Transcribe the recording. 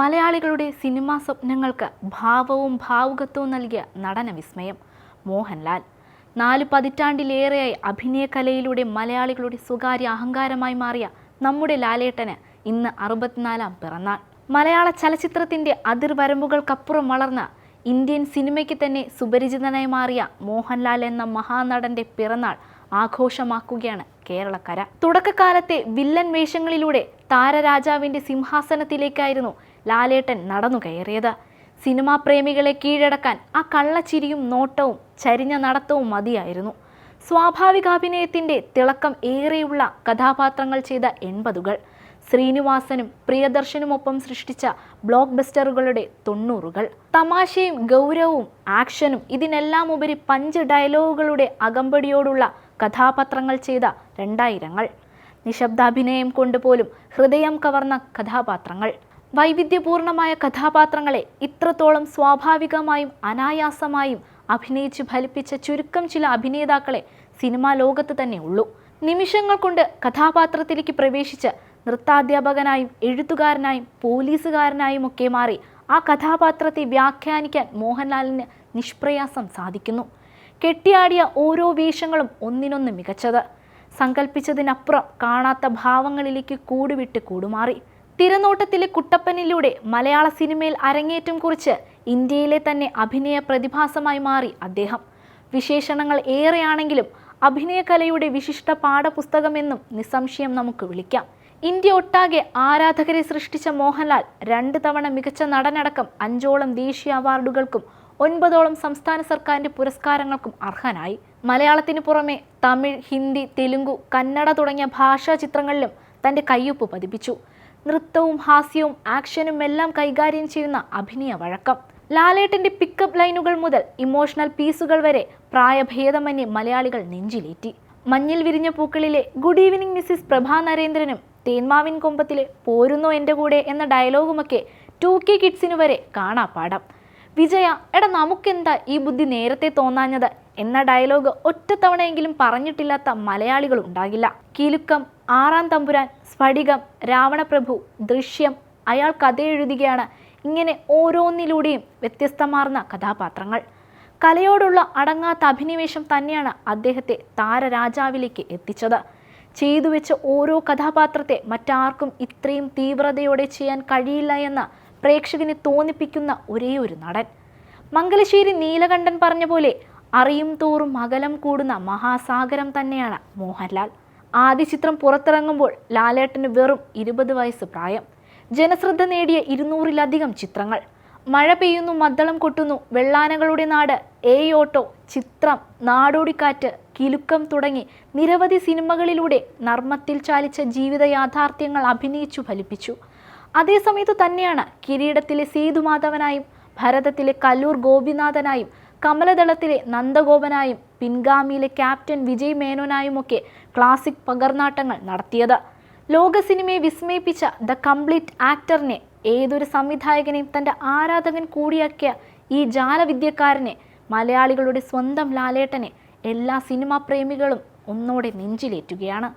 മലയാളികളുടെ സിനിമാ സ്വപ്നങ്ങൾക്ക് ഭാവവും ഭാവുകത്വവും നൽകിയ നടന വിസ്മയം മോഹൻലാൽ. നാല് പതിറ്റാണ്ടിലേറെയായി അഭിനയകലയിലൂടെ മലയാളികളുടെ സ്വകാര്യ അഹങ്കാരമായി മാറിയ നമ്മുടെ ലാലേട്ടന് ഇന്ന് അറുപത്തിനാലാം പിറന്നാൾ. മലയാള ചലച്ചിത്രത്തിന്റെ അതിർവരമ്പുകൾക്കപ്പുറം വളർന്ന ഇന്ത്യൻ സിനിമയ്ക്ക് തന്നെ സുപരിചിതനായി മാറിയ മോഹൻലാൽ എന്ന മഹാനടന്റെ പിറന്നാൾ ആഘോഷമാക്കുകയാണ് കേരളക്കര. തുടക്കകാലത്തെ വില്ലൻ വേഷങ്ങളിലൂടെ താരരാജാവിന്റെ സിംഹാസനത്തിലേക്കായിരുന്നു ലാലേട്ടൻ നടന്നു കയറിയത്. സിനിമാ പ്രേമികളെ കീഴടക്കാൻ ആ കള്ളച്ചിരിയും നോട്ടവും ചരിഞ്ഞ നടത്തവും മതിയായിരുന്നു. സ്വാഭാവികാഭിനയത്തിന്റെ തിളക്കം ഏറെയുള്ള കഥാപാത്രങ്ങൾ ചെയ്ത എൺപതുകൾ. ശ്രീനിവാസനും പ്രിയദർശനുമൊപ്പം സൃഷ്ടിച്ച ബ്ലോക്ക് ബസ്റ്ററുകളുടെ തൊണ്ണൂറുകൾ. തമാശയും ഗൗരവവും ആക്ഷനും ഇതിനെല്ലാം ഉപരി പഞ്ച് ഡയലോഗുകളുടെ അകമ്പടിയോടുള്ള കഥാപാത്രങ്ങൾ ചെയ്ത രണ്ടായിരങ്ങൾ. നിശബ്ദാഭിനയം കൊണ്ടുപോലും ഹൃദയം കവർന്ന കഥാപാത്രങ്ങൾ. വൈവിധ്യപൂർണമായ കഥാപാത്രങ്ങളെ ഇത്രത്തോളം സ്വാഭാവികമായും അനായാസമായും അഭിനയിച്ച് ഫലിപ്പിച്ച ചുരുക്കം ചില അഭിനേതാക്കളെ സിനിമാ ലോകത്ത് തന്നെ ഉള്ളൂ. നിമിഷങ്ങൾ കൊണ്ട് കഥാപാത്രത്തിലേക്ക് പ്രവേശിച്ച് നൃത്താധ്യാപകനായും എഴുത്തുകാരനായും പോലീസുകാരനായും ഒക്കെ മാറി ആ കഥാപാത്രത്തെ വ്യാഖ്യാനിക്കാൻ മോഹൻലാലിന് നിഷ്പ്രയാസം സാധിക്കുന്നു. കെട്ടിയാടിയ ഓരോ വേഷങ്ങളും ഒന്നിനൊന്ന് മികച്ചത്. സങ്കല്പിച്ചതിനപ്പുറം കാണാത്ത ഭാവങ്ങളിലേക്ക് കൂടുവിട്ട് കൂടുമാറി. തിരനോട്ടത്തിലെ കുട്ടപ്പനിലൂടെ മലയാള സിനിമയിൽ അരങ്ങേറ്റം കുറിച്ച് ഇന്ത്യയിലെ തന്നെ അഭിനയ പ്രതിഭാസമായി മാറി അദ്ദേഹം. വിശേഷണങ്ങൾ ഏറെയാണെങ്കിലും അഭിനയകലയുടെ വിശിഷ്ട പാഠപുസ്തകമെന്നും നിസ്സംശയം നമുക്ക് വിളിക്കാം. ഇന്ത്യ ഒട്ടാകെ ആരാധകരെ സൃഷ്ടിച്ച മോഹൻലാൽ രണ്ട് തവണ മികച്ച നടനടക്കം അഞ്ചോളം ദേശീയ അവാർഡുകൾക്കും ഒൻപതോളം സംസ്ഥാന സർക്കാരിന്റെ പുരസ്കാരങ്ങൾക്കും അർഹനായി. മലയാളത്തിന് പുറമെ തമിഴ് ഹിന്ദി തെലുങ്കു കന്നഡ തുടങ്ങിയ ഭാഷാ ചിത്രങ്ങളിലും തന്റെ കയ്യൊപ്പ് പതിപ്പിച്ചു. നൃത്തവും ഹാസ്യവും ആക്ഷനും എല്ലാം കൈകാര്യം ചെയ്യുന്ന അഭിനയ വഴക്കം. ലാലേട്ടന്റെ പിക്കപ്പ് ലൈനുകൾ മുതൽ ഇമോഷണൽ പീസുകൾ വരെ പ്രായഭേദമന്യേ മലയാളികൾ നെഞ്ചിലേറ്റി. മഞ്ഞിൽ വിരിഞ്ഞ പൂക്കളിലെ ഗുഡ് ഈവനിങ് മിസ്സിസ് പ്രഭാ നരേന്ദ്രനും തേന്മാവിൻ കൊമ്പത്തിലെ പോരുന്നോ എന്റെ കൂടെ എന്ന ഡയലോഗുമൊക്കെ ടു കെ കിഡ്സിനു വരെ കാണാപ്പാടാം വിജയ എടാ നമുക്കെന്താ ഈ ബുദ്ധി നേരത്തെ തോന്നാഞ്ഞത്? എന്ന ഡയലോഗ് ഒറ്റത്തവണയെങ്കിലും പറഞ്ഞിട്ടില്ലാത്ത മലയാളികൾ ഉണ്ടാകില്ല. കിലുക്കം ആറാം തമ്പുരാൻ സ്ഫടികം രാവണപ്രഭു ദൃശ്യം അയാൾ കഥ എഴുതുകയാണ് ഇങ്ങനെ ഓരോന്നിലൂടെയും വ്യത്യസ്തമാർന്ന കഥാപാത്രങ്ങൾ. കലയോടുള്ള അടങ്ങാത്ത അഭിനിവേശം തന്നെയാണ് അദ്ദേഹത്തെ താരരാജാവിലേക്ക് എത്തിച്ചത്. ചെയ്തു വെച്ച ഓരോ കഥാപാത്രത്തെ മറ്റാർക്കും ഇത്രയും തീവ്രതയോടെ ചെയ്യാൻ കഴിയില്ല എന്ന് പ്രേക്ഷകനെ തോന്നിപ്പിക്കുന്ന ഒരേ ഒരു നടൻ. മംഗലശ്ശേരി നീലകണ്ഠൻ പറഞ്ഞ പോലെ അറിയും തോറും അകലം കൂടുന്ന മഹാസാഗരം തന്നെയാണ് മോഹൻലാൽ. ആദ്യ ചിത്രം പുറത്തിറങ്ങുമ്പോൾ ലാലേട്ടന് വെറും ഇരുപത് വയസ്സ് പ്രായം. ജനശ്രദ്ധ നേടിയ ഇരുന്നൂറിലധികം ചിത്രങ്ങൾ. മഴ പെയ്യുന്നു മദ്ദളം കൊട്ടുന്നു വെള്ളാനകളുടെ നാട് ഏ ഓട്ടോ ചിത്രം നാടോടിക്കാറ്റ് കിലുക്കം തുടങ്ങി നിരവധി സിനിമകളിലൂടെ നർമ്മത്തിൽ ചാലിച്ച ജീവിത യാഥാർത്ഥ്യങ്ങൾ അഭിനയിച്ചു ഫലിപ്പിച്ചു. അതേസമയത്ത് തന്നെയാണ് കിരീടത്തിലെ സേതുമാധവനായും ഭരതത്തിലെ കല്ലൂർ ഗോപിനാഥനായും കമലദളത്തിലെ നന്ദഗോപനായും പിൻഗാമിയിലെ ക്യാപ്റ്റൻ വിജയ് മേനോനായുമൊക്കെ ക്ലാസിക് പകർനാട്ടങ്ങൾ നടത്തിയത്. ലോക സിനിമയെ വിസ്മയിപ്പിച്ച ദ കംപ്ലീറ്റ് ആക്ടറിനെ ഏതൊരു സംവിധായകനെയും തന്റെ ആരാധകൻ കൂടിയാക്കിയ ഈ ജാലവിദ്യക്കാരനെ മലയാളികളുടെ സ്വന്തം ലാലേട്ടനെ എല്ലാ സിനിമാ പ്രേമികളും ഒന്നോടെ നെഞ്ചിലേറ്റുകയാണ്.